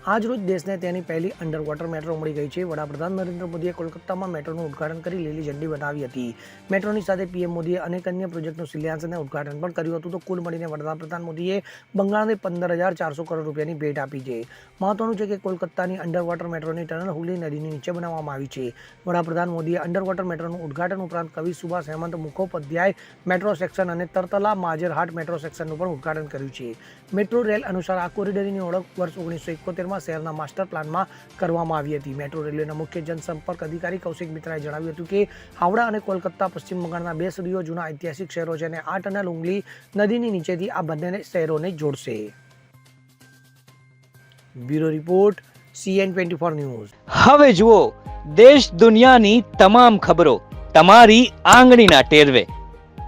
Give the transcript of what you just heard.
આજ રોજ દેશને તેની પહેલી અંડર વોટર મેટ્રો મળી ગઈ છે. વડાપ્રધાન નરેન્દ્ર મોદીએ કોલકાતામાં મેટ્રોનું ઉદ્ઘાટન કરી લીલી ઝંડી બનાવી હતી. મેટ્રોની સાથે પીએમ મોદીએ અનેક અન્ય પ્રોજેક્ટનું શિલાન્યાસ અને ઉદ્ઘાટન પણ કર્યું હતું. તો કુલ મળીને વડાપ્રધાન મોદીએ બંગાળને પંદર હજાર ચારસો કરોડ રૂપિયાની ભેટ આપી છે. મહત્વનું છે કે કોલકાતાની અંડર વોટર મેટ્રોની ટનલ હુગલી નદીની નીચે બનાવવામાં આવી છે. વડાપ્રધાન મોદીએ અંડર વોટર મેટ્રોનું ઉદ્ઘાટન ઉપરાંત કવિ સુભાષ હેમંત મુખોપાધ્યાય મેટ્રો સેક્શન અને તરતલા માજરહાટ મેટ્રો સેક્શનનું પણ ઉદઘાટન કર્યું છે. મેટ્રો રેલ અનુસાર આ કોરિડોરની ઓળખ વર્ષ ઓગણીસો એકોતેરમાં શહેરના માસ્ટર પ્લાનમાં કરવામાં આવી હતી. મેટ્રો રેલવેના મુખ્ય જનસંપર્ક અધિકારી કૌશિક મિત્રાએ જણાવ્યું હતું કે, હાવડા અને કોલકાતા, પશ્ચિમ બંગાળના બે સદીઓ જૂના ઐતિહાસિક શહેરો છે અને આ ટનલ ઉંગલી નદીની નીચેથી આ બંને શહેરોને જોડશે. Bureau report CN twenty four news. હવે જુઓ, દેશ દુનિયાની તમામ ખબરો તમારી આંગળીના ટેરવે.